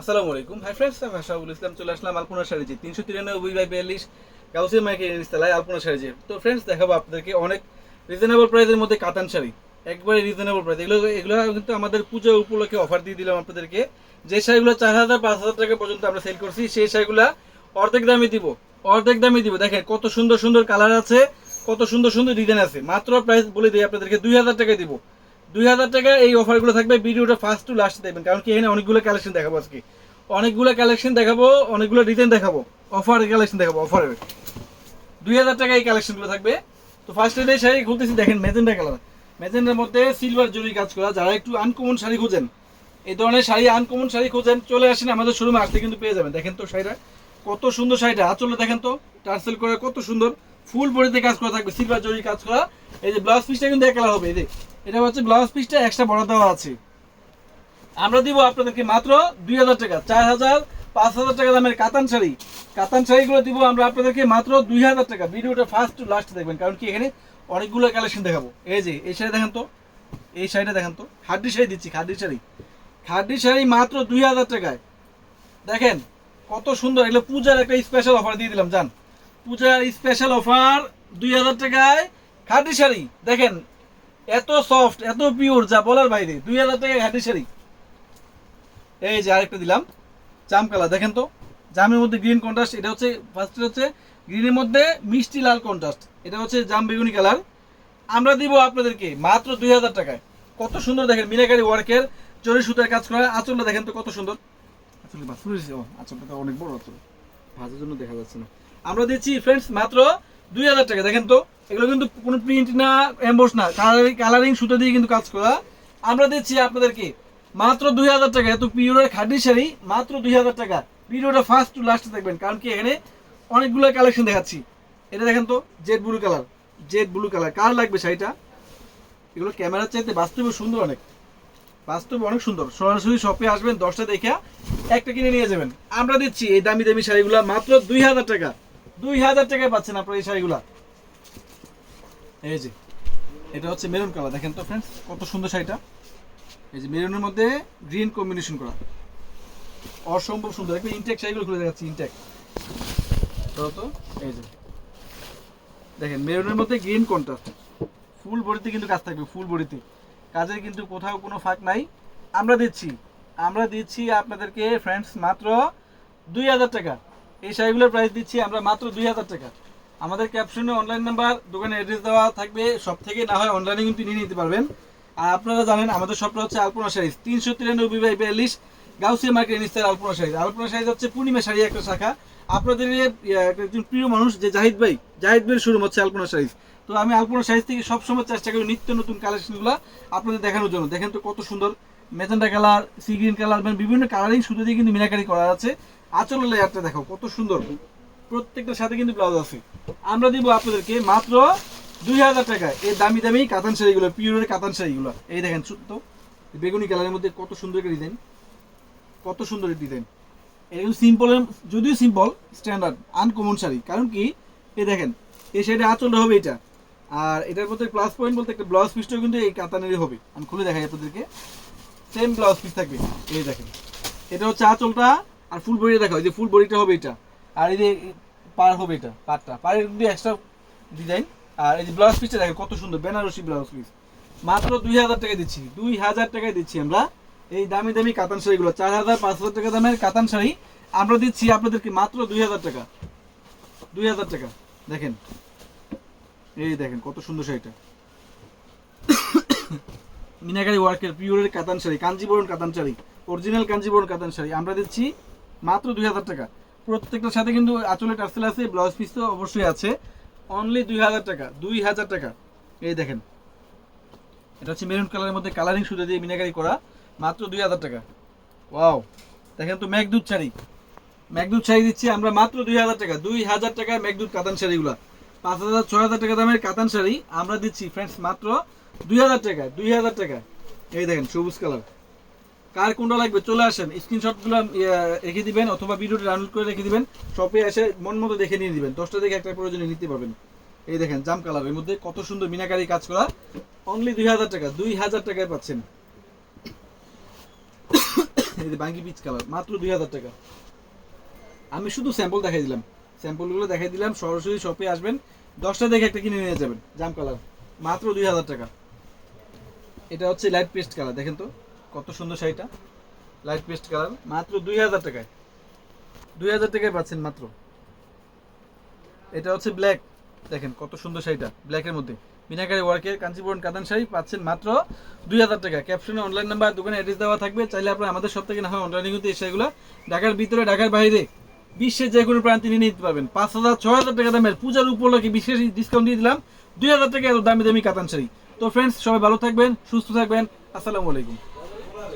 আসসালামু আলাইকুম। Hi friends আমি আশাউল ইসলাম চলে আসলাম আলপনা শাড়িজি তিনশো তিরানব্বই বাই বিয়াল্লিশ গাউসে মাইকে ইনস্তালায় আলপনা শাড়িজি তো ফ্রেন্ডস দেখাবো আপনাদেরকে অনেক রিজনেবল প্রাইসের মধ্যে কাতান শাড়ি। একবারে রিজনেবল প্রাইস এগুলো এগুলো কিন্তু আমাদের পুজো উপলক্ষে অফার দিয়ে দিলাম আপনাদেরকে। যে শাড়িগুলো চার হাজার, পাঁচ হাজার টাকা পর্যন্ত আমরা সেল করছি, সেই শাড়িগুলো অর্ধেক দামে দিব। অর্ধেক দামে দিব। দেখেন কত সুন্দর সুন্দর কালার আছে, কত সুন্দর সুন্দর ডিজাইন আছে। মাত্র প্রাইস বলে দিই আপনাদেরকে, দুই হাজার টাকা দিব। দুই হাজার টাকা এই অফারগুলো থাকবে, ভিডিওটা ফার্স্ট টু লাস্ট দেখবেন, কারণ কি এখানে অনেকগুলো কালেকশন দেখাবো আজকে। অনেকগুলো কালেকশন দেখাবো, অনেকগুলো ডিজাইন দেখাবো অফারের কালেকশন দেখাবো অফারের দুই হাজার টাকা এই কালেকশনগুলো থাকবে। তো ফার্স্ট ডে শাড়ি খুলতেছি, দেখেন মেজেন্ডা কালার মেজেন্ডার মধ্যে সিলভার জরি কাজ করা, যারা একটু আনকমন শাড়ি খোঁজেন, এই ধরনের শাড়ি আনকমন শাড়ি খোঁজেন, চলে আসেন, আমাদের শোরুমে আসতে কিন্তু পেয়ে যাবেন। দেখেন তো শাড়িটা, কত সুন্দর শাড়িটা। আচলে দেখেন তো, টার্সেল করে কত সুন্দর ফুল বডিতে কাজ করা থাকবে সিলভার জরি কাজ করা। এই যে ব্লাউজ পিসটা কিন্তু এক কালার হবে, এই যে। এটা হচ্ছে ব্লাউজ পিসটা এক্সট্রা বড় দেওয়া আছে। আমরা দিব আপনাদেরকে মাত্র দুই হাজার টাকা, চার হাজার পাঁচ হাজার টাকা দামের কাতান শাড়ি। কাতান শাড়িগুলো দিব আমরা আপনাদেরকে মাত্র দুই হাজার টাকা। ভিডিওটা ফার্স্ট টু লাস্ট দেখবেন, কারণ কি এখানে অনেকগুলো কালেকশন দেখাবো। এই যে, এই শাড়ি দেখেন তো, এই শাড়িটা দেখেন তো খাড্ডি শাড়ি দিচ্ছি খাড্ডি শাড়ি। খাড্ডি শাড়ি মাত্র দুই হাজার টাকায়। দেখেন, কত সুন্দর, এগুলো পূজার একটা স্পেশাল অফার দিয়ে দিলাম, জান। পূজার স্পেশাল অফার দুই হাজার টাকায় খাড্ডি শাড়ি। দেখেন এত সফট এত পিওর যা বলার বাইরে। দুই হাজার টাকায় খাড্ডি শাড়ি এই যে আরেকটা দিলাম। জাম কালার, দেখেন তো? জামের মধ্যে গ্রিন কন্ট্রাস্ট এটা হচ্ছে ফার্স্ট হচ্ছে গ্রিনের মধ্যে মিষ্টি লাল কন্ট্রাস্ট এটা হচ্ছে জাম বেগুনি কালার। আমরা দিব আপনাদেরকে মাত্র দুই হাজার টাকায়। কত সুন্দর দেখেন, মিনাকারি ওয়ার্কের চরি সুতার কাজ করা। আঁচলটা দেখেন তো কত সুন্দর। তো অনেক বড় আঁচল। ভাজার জন্য দেখা যাচ্ছে না। আমরা দিচ্ছি ফ্রেন্ডস মাত্র দুই হাজার টাকা। দেখেন তো? এগুলো কিন্তু কোনো প্রিন্ট না এম্বোস না। কালারিং কালারিং সুতো দিয়ে কিন্তু কাজ করা। আমরা দিচ্ছি আপনাদেরকে মাত্র দুই হাজার টাকা। এত পিওরের খাডি শাড়ি, মাত্র দুই হাজার টাকা। ভিডিওটা ফার্স্ট টু লাস্ট দেখবেন, কারণ কি এখানে অনেকগুলো কালেকশন দেখাচ্ছি। এটা দেখেন তো jade blue colour jade blue colour কার লাগবে শাড়িটা? এগুলো ক্যামেরার চাইতে বাস্তবে সুন্দর অনেক। বাস্তবে অনেক সুন্দর। সরাসরি শপে আসবেন, দশটা দেখে একটা কিনে নিয়ে যাবেন। আমরা দিচ্ছি এই দামি দামি শাড়িগুলো মাত্র দুই হাজার টাকা। দুই হাজার টাকায় পাচ্ছেন আপনারা এই শাড়িগুলা। এই যে, এটা হচ্ছে মেরুন কালার, দেখেন তো ফ্রেন্ডস কত সুন্দর শাড়িটা। এই যে মেরুনের মধ্যে গ্রিন কম্বিনেশন করা। অসম্ভব সুন্দর একটা ইনটেক শাড়িগুলো খুলে দেখাচ্ছি ইনটেক তো, এই যে। দেখেন, মেরুনের মধ্যে গ্রিন কন্ট্রাস্ট ফুল বডিতে কিন্তু কাজ থাকবে, ফুল বডিতে। কাজের কিন্তু কোথাও কোনো ফাঁক নাই। আমরা দিচ্ছি আমরা দিচ্ছি আপনাদেরকে ফ্রেন্ডস মাত্র দুই হাজার টাকা। এই শাড়িগুলোর প্রাইস দিচ্ছি আমরা মাত্র দুই হাজার টাকা। আমাদের ক্যাপশনে অনলাইন নাম্বার দোকানে অ্যাড্রেস দেওয়া থাকবে সব থেকে না হয় অনলাইনে কিন্তু নিয়ে নিতে পারবেন। আর আপনারা জানেন, আমাদের শপটা হচ্ছে আলপনা সাইজ তিনশো তিরানব্বই বাই বিয়াল্লিশ গাউসিয়া মার্কেট নিস্তার আলপনা সাইজ আলপনা সাইজ হচ্ছে পূর্ণিমা শাড়ি একটা শাখা। আপনাদের একজন প্রিয় মানুষ, যে জাহিদ ভাই, জাহিদ ভাইয়ের শোরুম হচ্ছে আলপনা সাইজ তো আমি আলপনা সাইজ থেকে সবসময় চেষ্টা করি নিত্য নতুন কালেকশনগুলো আপনাদের দেখানোর জন্য। দেখেন তো কত সুন্দর magenta colour sea green colour মানে বিভিন্ন কালারিং সুতো দিয়ে কিন্তু মিনাকারি করা আছে। আচলের লেয়ারটা দেখো, কত সুন্দর। প্রত্যেকটার সাথে কিন্তু ব্লাউজ আছে। আমরা দিব আপনাদেরকে মাত্র দুই হাজার টাকা। এই দামি দামি কাতান শাড়িগুলো, পিওরের কাতান শাড়িগুলো। এই দেখেন তো বেগুনি কালারের মধ্যে কত সুন্দর একটা ডিজাইন কত সুন্দর ডিজাইন এগুলো সিম্পলের যদিও সিম্পল স্ট্যান্ডার্ড আনকমন শাড়ি। কারণ কি? এই দেখেন, এই শাড়িটা আঁচলটা হবে এটা। আর এটার মধ্যে প্লাস পয়েন্ট বলতে একটা ব্লাউজ পিসটাও কিন্তু এই কাতানেরই হবে। আমি খুলে দেখাই আপনাদেরকে। সেম ব্লাউজ পিস থাকবে। এই দেখেন, এটা হচ্ছে আঁচলটা। আর ফুল বডিটা দেখো এই যে ফুল বডিটা হবে এটা। আর এই যে পার হবে এটা পারটা পাড়ের কিন্তু এক্সট্রা ডিজাইন আর এই যে ব্লাউজ পিসটা দেখো কত সুন্দর, বেনারসি ব্লাউজ পিস মাত্র দুই হাজার টাকা দিচ্ছি, দুই হাজার টাকায় দিচ্ছি আমরা এই দামি দামি কাতান শাড়িগুলো। চার হাজার পাঁচ হাজার টাকা দামের কাতান শাড়ি আমরা দিচ্ছি আপনাদেরকে মাত্র দুই হাজার টাকা। দুই হাজার টাকা, দেখেন। এই দেখেন কত সুন্দর শাড়িটা। মিনাকারি ওয়ার্কের পিওরের কাতান শাড়ি, কাঞ্জিবরণ কাতান শাড়ি অরিজিনাল কাঞ্জিবরণ কাতান শাড়ি আমরা দিচ্ছি মাত্র দুই হাজার টাকা। প্রত্যেকটার সাথে কিন্তু আঁচলে টার্সেল আছে, ব্লাউজ পিস তো অবশ্যই আছে। অনলি দুই হাজার টাকা, দুই হাজার টাকা। এই দেখেন। এটা হচ্ছে মেরুন কালারের মধ্যে কালারিং সুতো দিয়ে মিনাকারি করা, মাত্র দুই হাজার টাকা। ওয়াও দেখেন তো মেঘদূত শাড়ি। মেঘদূত শাড়ি দিচ্ছি আমরা মাত্র দুই হাজার টাকা, দুই হাজার টাকায় মেঘদূত কাতান শাড়িগুলো। পাঁচ হাজার, ছয় হাজার টাকা দামের কাতান শাড়ি আমরা দিচ্ছি ফ্রেন্ডস মাত্র দুই হাজার টাকা, দুই হাজার টাকা। এই দেখেন, সবুজ কালার কার কোনটা লাগবে চলে আসেন স্ক্রিনশটগুলো রেখে দিবেন অথবা ভিডিওটা ডাউনলোড করে রেখে দিবেন শপে এসে মন মতো দেখে নিয়ে দিবেন দশটা দেখে একটা প্রয়োজনে নিতে পারবেন। এই দেখেন, জাম কালারের মধ্যে কত সুন্দর মিনাকারি কাজ করা। অনলি দুই হাজার টাকা, দুই হাজার টাকায় পাচ্ছেন। এই যে বাঙ্গি পিচ কালার মাত্র দুই হাজার টাকা। আমি শুধু স্যাম্পল দেখাই দিলাম। স্যাম্পলগুলো দেখাই দিলাম, সরাসরি শপে আসবেন, দশটা দেখে একটা কিনে নিয়ে যাবেন, জাম কালার মাত্র দুই হাজার টাকা। এটা হচ্ছে লাইট পেস্ট কালার দেখেন তো। কত সুন্দর শাড়িটা? লাইট পেস্ট কালার মাত্র দুই হাজার টাকায়। দুই হাজার টাকায় পাচ্ছেন মাত্র। এটা হচ্ছে ব্ল্যাক দেখেন কত সুন্দর শাড়িটা ব্ল্যাকের মধ্যে। মিনাকারি ওয়ার্কের কাঞ্চিপুরন কাতান শাড়ি পাচ্ছেন মাত্র দুই হাজার টাকা। ক্যাপশনে অনলাইন নাম্বার দোকানে অ্যাড্রেস দেওয়া থাকবে। চাইলে আপনারা আমাদের সব থেকে না হয় অনলাইনে এই শাড়িগুলো ঢাকার ভিতরে, ঢাকার বাইরে, বিশ্বের যে কোনো প্রান্তে নিয়ে নিতে পারবেন। পাঁচ হাজার, ছয় হাজার টাকা দামের পূজার উপলক্ষে বিশেষ ডিসকাউন্ট দিয়ে দিলাম। দুই হাজার টাকা এত দামি দামি কাতান শাড়ি। তো ফ্রেন্ডস সবাই ভালো থাকবেন, সুস্থ থাকবেন। আসসালামু আলাইকুম।